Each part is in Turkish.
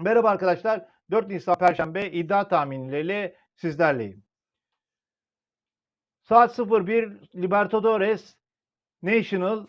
Merhaba arkadaşlar. 4 Nisan Perşembe iddia tahminleriyle sizlerleyim. Saat 01 Libertadores National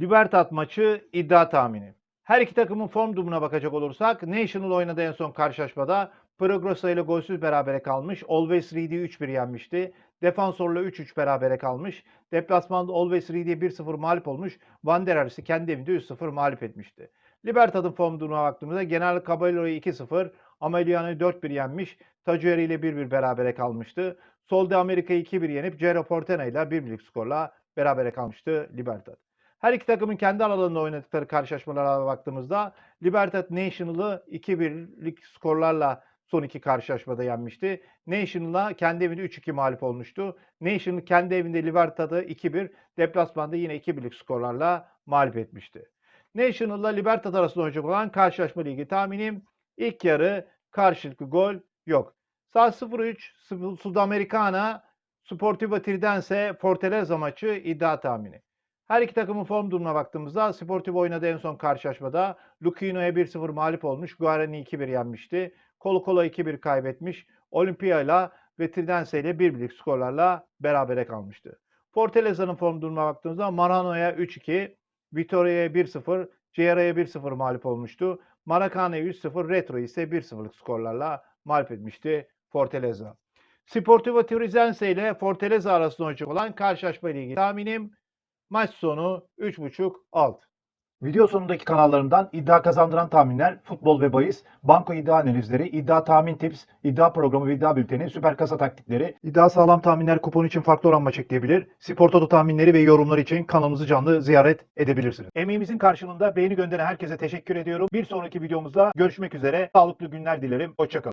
Libertad maçı iddia tahmini. Her iki takımın form durumuna bakacak olursak National oynadığı en son karşılaşmada Progreso ile golsüz berabere kalmış. Always Reed'i 3-1 yenmişti. Defansorla 3-3 berabere kalmış. Deplasmanda Always Reed'i 1-0 mağlup olmuş. Wanderer'si kendi evinde 3-0 mağlup etmişti. Libertad'ın form durumuna baktığımızda General Caballero'yu 2-0, Ameliano'yu 4-1 yenmiş. Tacueri ile 1-1 berabere kalmıştı. Solde Amerika'yı 2-1 yenip Cerro Portena ile 1-1'lik skorla berabere kalmıştı Libertad. Her iki takımın kendi aralarında oynadıkları karşılaşmalara baktığımızda Libertad National'ı 2-1'lik skorlarla son iki karşılaşmada yenmişti. National'a kendi evinde 3-2 mağlup olmuştu. National kendi evinde Libertad'ı 2-1, deplasmanda yine 2-1'lik skorlarla mağlup etmişti. National'la Libertad arasında oynayacak olan karşılaşma ligi tahminim ilk yarı karşılıklı gol yok. Saat 03 Sudamericana Sportivo Tridense Fortaleza maçı iddia tahmini. Her iki takımın form durumuna baktığımızda Sportivo oynadığı en son karşılaşmada Luquino'ya 1-0 mağlup olmuş. Guarani 2-1 yenmişti. Colo Colo 2-1 kaybetmiş. Olimpia ile ve Tridense ile 1-1'lik skorlarla berabere kalmıştı. Fortaleza'nın form durumuna baktığımızda Marano'ya 3-2, Vitoria'ya 1-0, Ceara'ya 1-0 mağlup olmuştu. Maracana'ya 3-0, Retro ise 1-0'lık skorlarla mağlup etmişti Fortaleza. Sportivo Tridense ile Fortaleza arasında oynayacak olan karşılaşma ile ilgili tahminim maç sonu 3.5 alt. Video sonundaki kanallarından iddia kazandıran tahminler, futbol ve bahis, banko iddia analizleri, iddia tahmin tips, iddia programı ve iddia bülteni, süper kasa taktikleri, iddia sağlam tahminler kupon için farklı oran maç ekleyebilir, spor toto tahminleri ve yorumlar için kanalımızı canlı ziyaret edebilirsiniz. Emeğimizin karşılığında beğeni gönderen herkese teşekkür ediyorum. Bir sonraki videomuzda görüşmek üzere. Sağlıklı günler dilerim. Hoşçakalın.